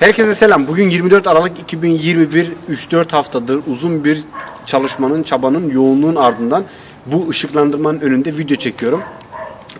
Herkese selam. Bugün 24 Aralık 2021 3-4 haftadır uzun bir çalışmanın, çabanın, yoğunluğun ardından bu ışıklandırmanın önünde video çekiyorum.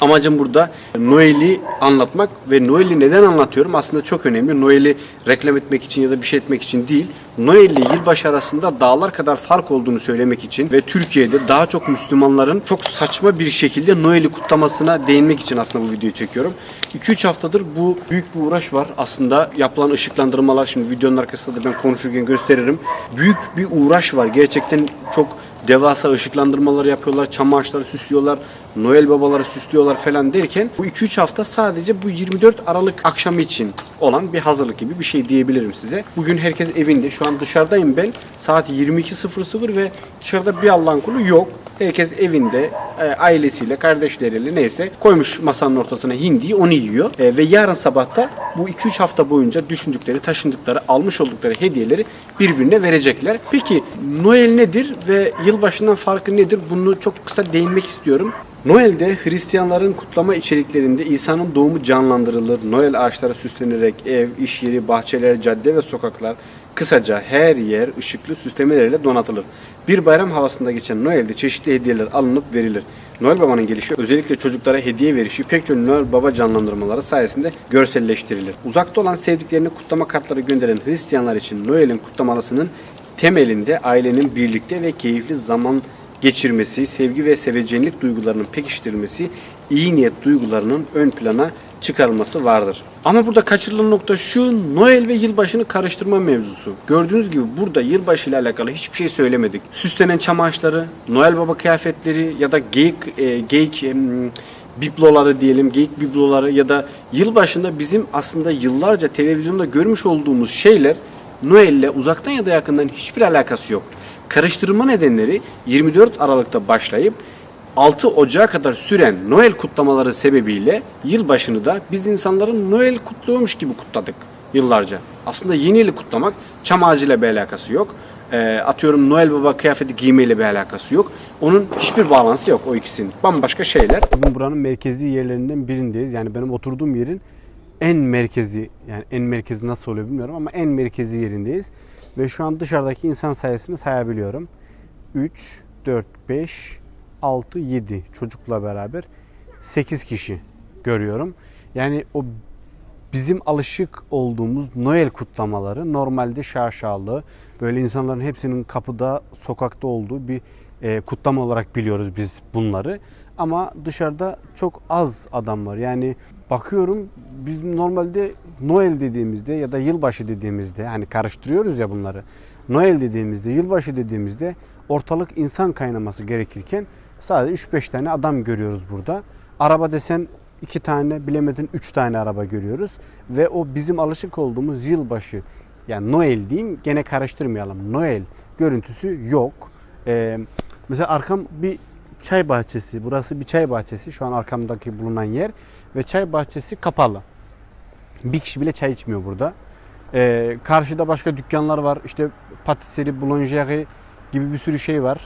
Amacım burada Noel'i anlatmak ve Noel'i neden anlatıyorum aslında çok önemli. Noel'i reklam etmek için ya da bir şey etmek için değil. Noel ile yılbaşı arasında dağlar kadar fark olduğunu söylemek için ve Türkiye'de daha çok Müslümanların çok saçma bir şekilde Noel'i kutlamasına değinmek için aslında bu videoyu çekiyorum. 2-3 haftadır bu büyük bir uğraş var. Aslında yapılan ışıklandırmalar şimdi videonun arkasında da ben konuşurken gösteririm. Büyük bir uğraş var. Gerçekten çok devasa ışıklandırmalar yapıyorlar, çam ağaçları süslüyorlar, Noel babaları süslüyorlar falan derken bu 2-3 hafta sadece bu 24 Aralık akşamı için olan bir hazırlık gibi bir şey diyebilirim size. Bugün herkes evinde. Şu an dışarıdayım ben. Saat 22.00 ve dışarıda bir Allah'ın kulu yok. Herkes evinde e, ailesiyle, kardeşleriyle neyse koymuş masanın ortasına hindiyi onu yiyor. E, ve yarın sabah da bu 2-3 hafta boyunca düşündükleri, taşındıkları, almış oldukları hediyeleri birbirine verecekler. Peki Noel nedir ve yılbaşından farkı nedir? Bunu çok kısa değinmek istiyorum. Noel'de Hristiyanların kutlama içeriklerinde İsa'nın doğumu canlandırılır. Noel ağaçları süslenerek ev, iş yeri, bahçeler, cadde ve sokaklar kısaca her yer ışıklı süslemelerle donatılır. Bir bayram havasında geçen Noel'de çeşitli hediyeler alınıp verilir. Noel Baba'nın gelişi özellikle çocuklara hediye verişi pek çok Noel Baba canlandırmaları sayesinde görselleştirilir. Uzakta olan sevdiklerini kutlama kartları gönderen Hristiyanlar için Noel'in kutlamasının temelinde ailenin birlikte ve keyifli zaman geçirmesi, sevgi ve sevecenlik duygularının pekiştirilmesi, iyi niyet duygularının ön plana çıkarılması vardır. Ama burada kaçırılan nokta şu, Noel ve yılbaşını karıştırma mevzusu. Gördüğünüz gibi burada yılbaşı ile alakalı hiçbir şey söylemedik. Süslenen çam ağaçları, Noel Baba kıyafetleri ya da geyik, e, geyik em, bibloları diyelim, geyik bibloları ya da yılbaşında bizim aslında yıllarca televizyonda görmüş olduğumuz şeyler Noel ile uzaktan ya da yakından hiçbir alakası yok. Karıştırma nedenleri 24 Aralık'ta başlayıp 6 Ocağı kadar süren Noel kutlamaları sebebiyle yılbaşını da biz insanların Noel kutluyormuş gibi kutladık yıllarca. Aslında yeni yılı kutlamak çam ağacıyla bir alakası yok. Ee, atıyorum Noel Baba kıyafeti giymeyle bir alakası yok. Onun hiçbir bağlantısı yok o ikisinin. Bambaşka şeyler. Bugün buranın merkezi yerlerinden birindeyiz. Yani benim oturduğum yerin en merkezi yani en merkezi nasıl oluyor bilmiyorum ama en merkezi yerindeyiz. Ve şu an dışarıdaki insan sayısını sayabiliyorum. 3, 4, 5, 6, 7 çocukla beraber 8 kişi görüyorum. Yani o bizim alışık olduğumuz Noel kutlamaları normalde şaşalı böyle insanların hepsinin kapıda sokakta olduğu bir e, kutlama olarak biliyoruz biz bunları. Ama dışarıda çok az adam var. Yani bakıyorum biz normalde Noel dediğimizde ya da yılbaşı dediğimizde hani karıştırıyoruz ya bunları. Noel dediğimizde, yılbaşı dediğimizde ortalık insan kaynaması gerekirken sadece 3-5 tane adam görüyoruz burada. Araba desen iki tane bilemedin üç tane araba görüyoruz. Ve o bizim alışık olduğumuz yılbaşı yani Noel diyeyim gene karıştırmayalım. Noel görüntüsü yok. Ee, mesela arkam bir çay bahçesi. Burası bir çay bahçesi. Şu an arkamdaki bulunan yer. Ve çay bahçesi kapalı. Bir kişi bile çay içmiyor burada. Ee, karşıda başka dükkanlar var. İşte patisserie, boulangerie gibi bir sürü şey var.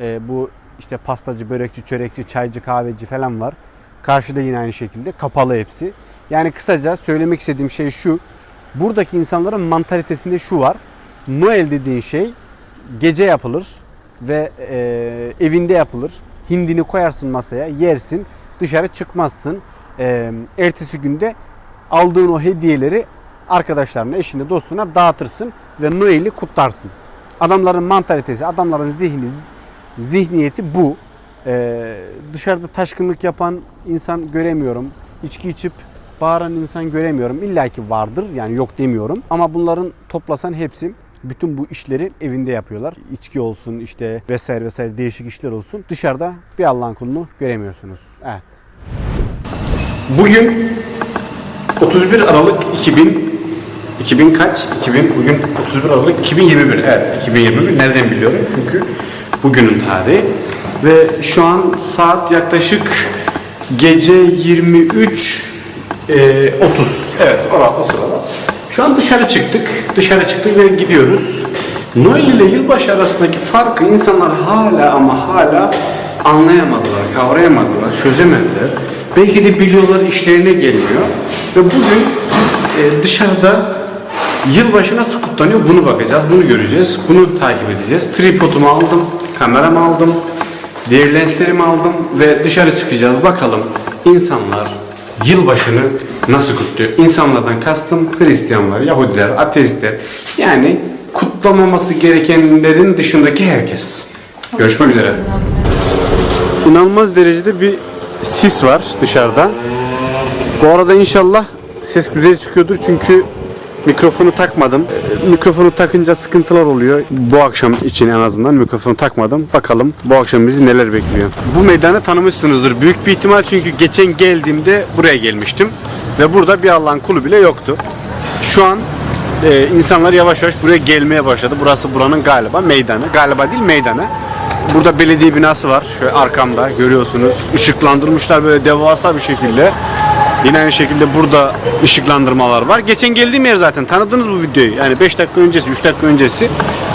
Ee, bu işte pastacı, börekçi, çörekçi, çaycı, kahveci falan var. Karşıda yine aynı şekilde kapalı hepsi. Yani kısaca söylemek istediğim şey şu. Buradaki insanların mantalitesinde şu var. Noel dediğin şey gece yapılır ve e, evinde yapılır. Hindini koyarsın masaya, yersin, dışarı çıkmazsın. E, ertesi günde aldığın o hediyeleri arkadaşlarına, eşine, dostuna dağıtırsın ve Noel'i kutlarsın. Adamların mantalitesi, adamların zihni, zihniyeti bu. Ee, dışarıda taşkınlık yapan insan göremiyorum. İçki içip bağıran insan göremiyorum. İlla ki vardır yani yok demiyorum. Ama bunların toplasan hepsi bütün bu işleri evinde yapıyorlar. İçki olsun işte vesaire vesaire değişik işler olsun. Dışarıda bir Allah'ın kulunu göremiyorsunuz. Evet. Bugün 31 Aralık 2000 2000 kaç? 2000 bugün 31 Aralık 2021. Evet 2021. Nereden biliyorum? Çünkü bugünün tarihi. Ve şu an saat yaklaşık gece 23 e, 30. Evet o, o sırada. Şu an dışarı çıktık. Dışarı çıktık ve gidiyoruz. Noel ile yılbaşı arasındaki farkı insanlar hala ama hala anlayamadılar, kavrayamadılar, çözemediler. Belki de biliyorlar işlerine gelmiyor. Ve bugün e, dışarıda Yılbaşı nasıl kutlanıyor bunu bakacağız, bunu göreceğiz, bunu takip edeceğiz. Tripodumu aldım, kameramı aldım, diğer lenslerimi aldım ve dışarı çıkacağız. Bakalım insanlar yılbaşını nasıl kutluyor? İnsanlardan kastım Hristiyanlar, Yahudiler, ateistler. Yani kutlamaması gerekenlerin dışındaki herkes. Görüşmek üzere. İnanılmaz derecede bir sis var dışarıda. Bu arada inşallah ses güzel çıkıyordur çünkü mikrofonu takmadım. Ee, Mikrofonu takınca sıkıntılar oluyor. Bu akşam için en azından mikrofonu takmadım. Bakalım bu akşam bizi neler bekliyor. Bu meydanı tanımışsınızdır. Büyük bir ihtimal çünkü geçen geldiğimde buraya gelmiştim. Ve burada bir Allah'ın kulu bile yoktu. Şu an e, insanlar yavaş yavaş buraya gelmeye başladı. Burası buranın galiba meydanı. Galiba değil meydanı. Burada belediye binası var. Şöyle arkamda görüyorsunuz. Işıklandırmışlar böyle devasa bir şekilde. Yine aynı şekilde burada ışıklandırmalar var. Geçen geldiğim yer zaten tanıdınız bu videoyu. Yani 5 dakika öncesi, 3 dakika öncesi.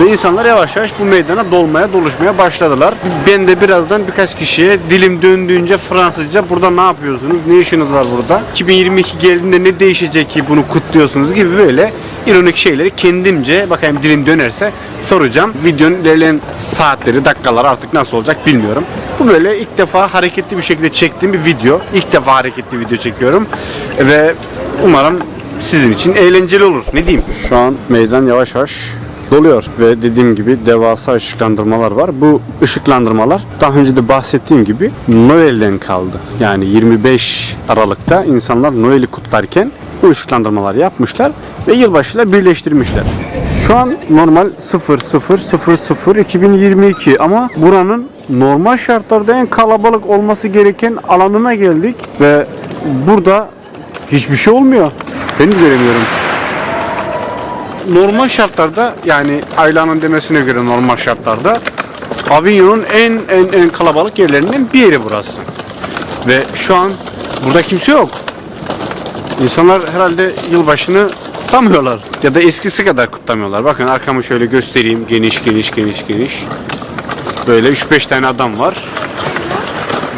Ve insanlar yavaş yavaş bu meydana dolmaya, doluşmaya başladılar. Ben de birazdan birkaç kişiye dilim döndüğünce Fransızca burada ne yapıyorsunuz, ne işiniz var burada? 2022 geldiğinde ne değişecek ki bunu kutluyorsunuz gibi böyle ironik şeyleri kendimce bakayım dilim dönerse soracağım. Videonun ilerleyen saatleri, dakikaları artık nasıl olacak bilmiyorum. Bu böyle ilk defa hareketli bir şekilde çektiğim bir video. İlk defa hareketli video çekiyorum. Ve umarım sizin için eğlenceli olur. Ne diyeyim? Şu an meydan yavaş yavaş doluyor ve dediğim gibi devasa ışıklandırmalar var. Bu ışıklandırmalar daha önce de bahsettiğim gibi Noel'den kaldı. Yani 25 Aralık'ta insanlar Noel'i kutlarken bu ışıklandırmalar yapmışlar ve yılbaşıyla birleştirmişler. Şu an normal 0000 2022 ama buranın normal şartlarda en kalabalık olması gereken alanına geldik ve burada hiçbir şey olmuyor. Ben de göremiyorum. Normal şartlarda yani Ayla'nın demesine göre normal şartlarda Avignon'un en en en kalabalık yerlerinden bir yeri burası. Ve şu an burada kimse yok. İnsanlar herhalde yılbaşını kutlamıyorlar. Ya da eskisi kadar kutlamıyorlar. Bakın arkamı şöyle göstereyim. Geniş geniş geniş geniş. Böyle 3-5 tane adam var.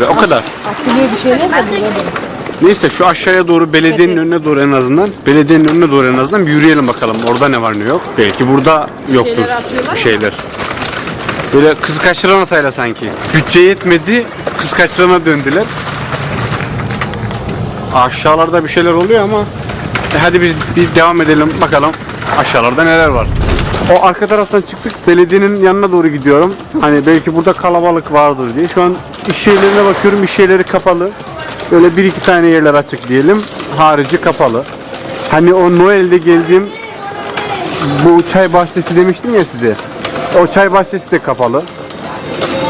Ve o kadar. Bir şeyler burada. Neyse şu aşağıya doğru belediyenin Evet. önüne doğru en azından belediyenin önüne doğru en azından bir yürüyelim bakalım. Orada ne var ne yok. Belki burada yoktur şeyler atıyorlar bir şeyler. Böyle kız kaçıran hatayla sanki. Bütçe yetmedi kız kaçırana döndüler. Aşağılarda bir şeyler oluyor ama e hadi biz, biz devam edelim bakalım aşağılarda neler var. O arka taraftan çıktık belediyenin yanına doğru gidiyorum. Hani belki burada kalabalık vardır diye. Şu an iş yerlerine bakıyorum iş yerleri kapalı. Böyle bir iki tane yerler açık diyelim. Harici kapalı. Hani o Noel'de geldiğim bu çay bahçesi demiştim ya size. O çay bahçesi de kapalı.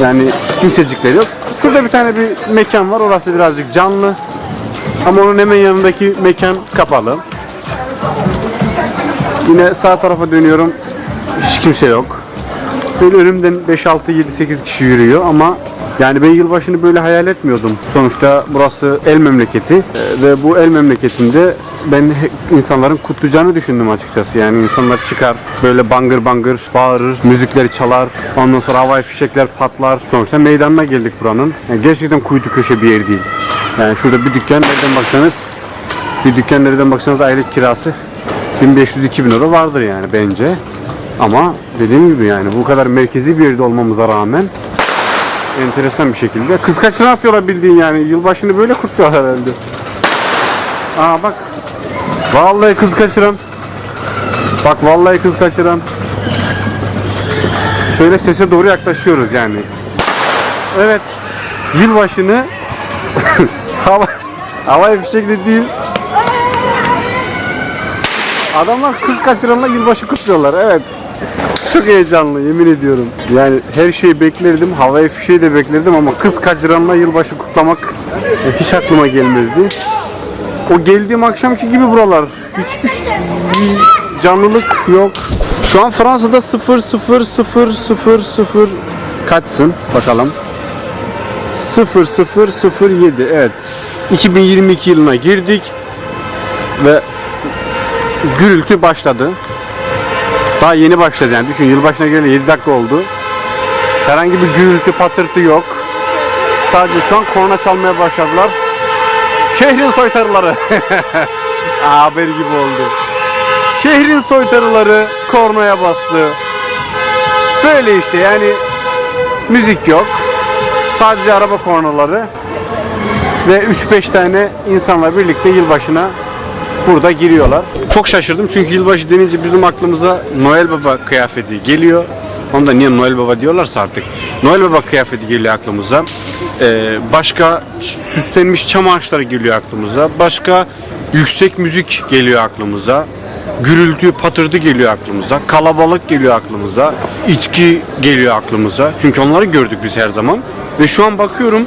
Yani kimsecikleri yok. Şurada bir tane bir mekan var. Orası birazcık canlı. Ama onun hemen yanındaki mekan kapalı. Yine sağ tarafa dönüyorum. Hiç kimse yok. Böyle önümden 5, 6, 7, 8 kişi yürüyor ama yani ben yılbaşını böyle hayal etmiyordum. Sonuçta burası el memleketi Ee, ve bu el memleketinde ben insanların kutlayacağını düşündüm açıkçası. Yani insanlar çıkar böyle bangır bangır bağırır, müzikleri çalar. Ondan sonra havai fişekler patlar. Sonuçta meydanına geldik buranın. Yani gerçekten kuytu köşe bir yer değil. Yani şurada bir dükkan nereden baksanız bir dükkan nereden baksanız aylık kirası 1500-2000 euro vardır yani bence. Ama dediğim gibi yani bu kadar merkezi bir yerde olmamıza rağmen enteresan bir şekilde. Kız kaçıran yapıyorlar bildiğin yani. Yılbaşını böyle kutluyorlar herhalde. Aa bak. Vallahi kız kaçıran. Bak vallahi kız kaçıran. Şöyle sese doğru yaklaşıyoruz yani. Evet. Yılbaşını hava havai fişekli değil. Adamlar kız kaçıranla yılbaşı kutluyorlar. Evet. Çok heyecanlı yemin ediyorum. Yani her şeyi beklerdim. Havai fişeği de beklerdim ama kız kaçıranla yılbaşı kutlamak e, hiç aklıma gelmezdi. O geldiğim akşamki gibi buralar. Hiçbir bir canlılık yok. Şu an Fransa'da 0 0 0 0 0 kaçsın bakalım. 0 0 0 7 evet. 2022 yılına girdik ve gürültü başladı. Daha yeni başladı yani düşün yılbaşına geleli 7 dakika oldu. Herhangi bir gürültü patırtı yok. Sadece şu an korna çalmaya başladılar. Şehrin soytarıları. Haber gibi oldu. Şehrin soytarıları kornaya bastı. Böyle işte yani müzik yok. Sadece araba kornaları ve 3-5 tane insanla birlikte yılbaşına burada giriyorlar. Çok şaşırdım çünkü yılbaşı denince bizim aklımıza Noel Baba kıyafeti geliyor. Onu da niye Noel Baba diyorlarsa artık. Noel Baba kıyafeti geliyor aklımıza. Ee, başka süslenmiş çam ağaçları geliyor aklımıza. Başka yüksek müzik geliyor aklımıza. Gürültü, patırtı geliyor aklımıza. Kalabalık geliyor aklımıza. içki geliyor aklımıza. Çünkü onları gördük biz her zaman. Ve şu an bakıyorum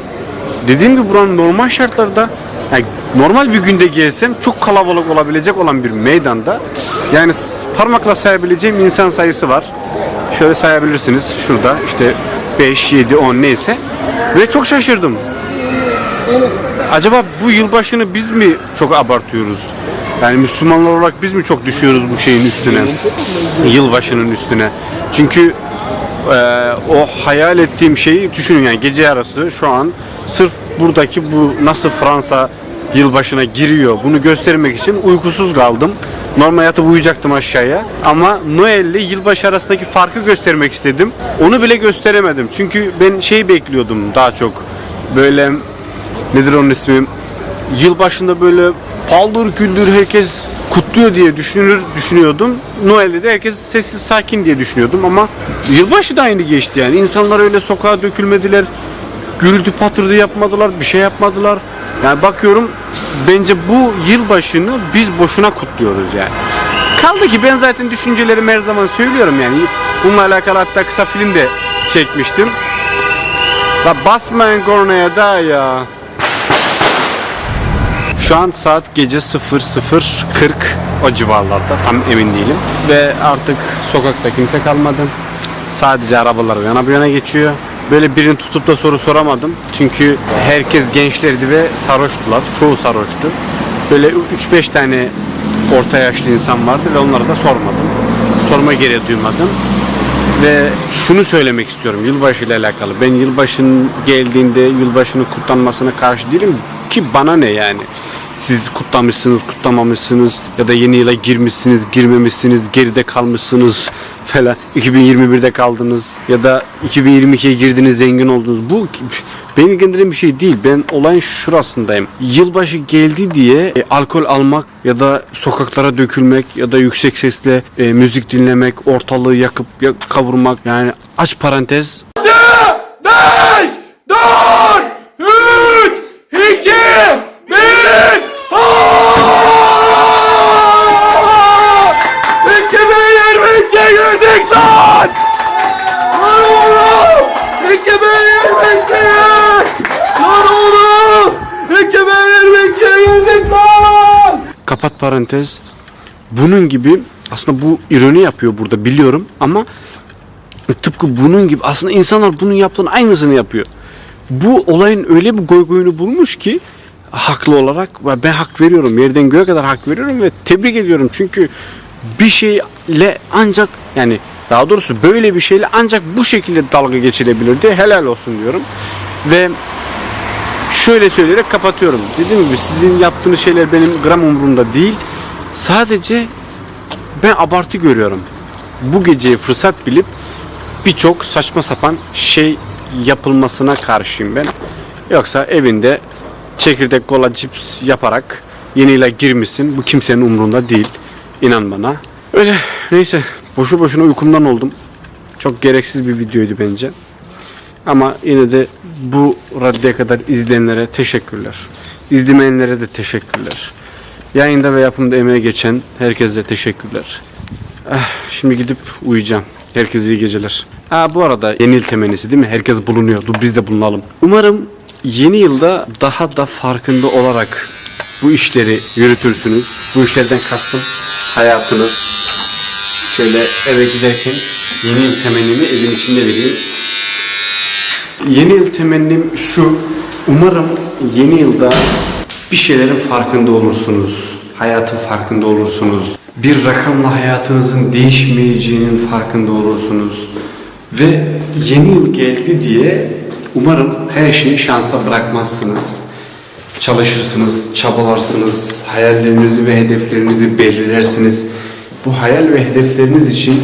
Dediğim gibi buranın normal şartlarda yani normal bir günde gelsem çok kalabalık olabilecek olan bir meydanda yani parmakla sayabileceğim insan sayısı var. Şöyle sayabilirsiniz şurada işte 5, 7, 10 neyse. Ve çok şaşırdım. Acaba bu yılbaşını biz mi çok abartıyoruz? Yani Müslümanlar olarak biz mi çok düşüyoruz bu şeyin üstüne? Yılbaşının üstüne. Çünkü e, o hayal ettiğim şeyi düşünün yani gece yarısı şu an sırf buradaki bu nasıl Fransa yılbaşına giriyor bunu göstermek için uykusuz kaldım. Normal yatıp uyuyacaktım aşağıya ama Noel ile yılbaşı arasındaki farkı göstermek istedim. Onu bile gösteremedim. Çünkü ben şey bekliyordum daha çok. Böyle nedir onun ismi? Yılbaşında böyle paldır küldür herkes kutluyor diye düşünür düşünüyordum. Noel'de de herkes sessiz sakin diye düşünüyordum ama yılbaşı da aynı geçti yani. İnsanlar öyle sokağa dökülmediler. Gürültü patırdı yapmadılar, bir şey yapmadılar. Yani bakıyorum bence bu yılbaşını biz boşuna kutluyoruz yani. Kaldı ki ben zaten düşüncelerimi her zaman söylüyorum yani. Bununla alakalı hatta kısa film de çekmiştim. La basmayın kornaya da ya. Şu an saat gece 00.40 o civarlarda tam emin değilim. Ve artık sokakta kimse kalmadı. Sadece arabalar yana bir yana geçiyor. Böyle birini tutup da soru soramadım. Çünkü herkes gençlerdi ve sarhoştular. Çoğu sarhoştu. Böyle 3-5 tane orta yaşlı insan vardı ve onlara da sormadım. Sorma gereği duymadım. Ve şunu söylemek istiyorum yılbaşı ile alakalı. Ben yılbaşının geldiğinde yılbaşının kutlanmasına karşı değilim ki bana ne yani. Siz kutlamışsınız, kutlamamışsınız ya da yeni yıla girmişsiniz, girmemişsiniz, geride kalmışsınız falan. 2021'de kaldınız ya da 2022'ye girdiniz, zengin oldunuz. Bu beni ilgilendiren bir şey değil. Ben olayın şurasındayım. Yılbaşı geldi diye e, alkol almak ya da sokaklara dökülmek ya da yüksek sesle e, müzik dinlemek, ortalığı yakıp ya- kavurmak yani aç parantez 5, 4, 3, 2, 2022 girdik lan! kapat parantez. Bunun gibi aslında bu ironi yapıyor burada biliyorum ama tıpkı bunun gibi aslında insanlar bunun yaptığının aynısını yapıyor. Bu olayın öyle bir goygoyunu bulmuş ki haklı olarak ve ben hak veriyorum. Yerden göğe kadar hak veriyorum ve tebrik ediyorum. Çünkü bir şeyle ancak yani daha doğrusu böyle bir şeyle ancak bu şekilde dalga geçilebilirdi. Helal olsun diyorum. Ve şöyle söyleyerek kapatıyorum. Dediğim gibi sizin yaptığınız şeyler benim gram umurumda değil. Sadece ben abartı görüyorum. Bu geceyi fırsat bilip birçok saçma sapan şey yapılmasına karşıyım ben. Yoksa evinde çekirdek kola cips yaparak yeni yıla girmişsin. Bu kimsenin umurunda değil. İnan bana. Öyle neyse boşu boşuna uykumdan oldum. Çok gereksiz bir videoydu bence. Ama yine de bu raddeye kadar izleyenlere teşekkürler. İzlemeyenlere de teşekkürler. Yayında ve yapımda emeğe geçen herkese teşekkürler. Ah, şimdi gidip uyuyacağım. Herkese iyi geceler. Ha bu arada yeni yıl temennisi değil mi? Herkes bulunuyor. Dur biz de bulunalım. Umarım yeni yılda daha da farkında olarak bu işleri yürütürsünüz. Bu işlerden kastım hayatınız. Şöyle eve giderken yeni yıl temennimi evin içinde vereyim. Yeni yıl temennim şu. Umarım yeni yılda bir şeylerin farkında olursunuz. Hayatın farkında olursunuz. Bir rakamla hayatınızın değişmeyeceğinin farkında olursunuz. Ve yeni yıl geldi diye umarım her şeyi şansa bırakmazsınız. Çalışırsınız, çabalarsınız, hayallerinizi ve hedeflerinizi belirlersiniz. bu hayal ve hedefleriniz için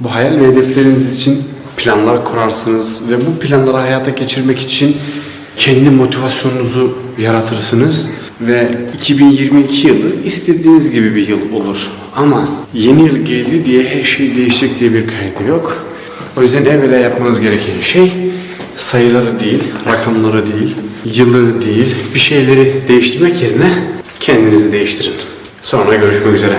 bu hayal ve hedefleriniz için planlar kurarsınız ve bu planları hayata geçirmek için kendi motivasyonunuzu yaratırsınız ve 2022 yılı istediğiniz gibi bir yıl olur. Ama yeni yıl geldi diye her şey değişecek diye bir kaydı yok. O yüzden evvela yapmanız gereken şey sayıları değil, rakamları değil, yılı değil, bir şeyleri değiştirmek yerine kendinizi değiştirin. Sonra görüşmek üzere.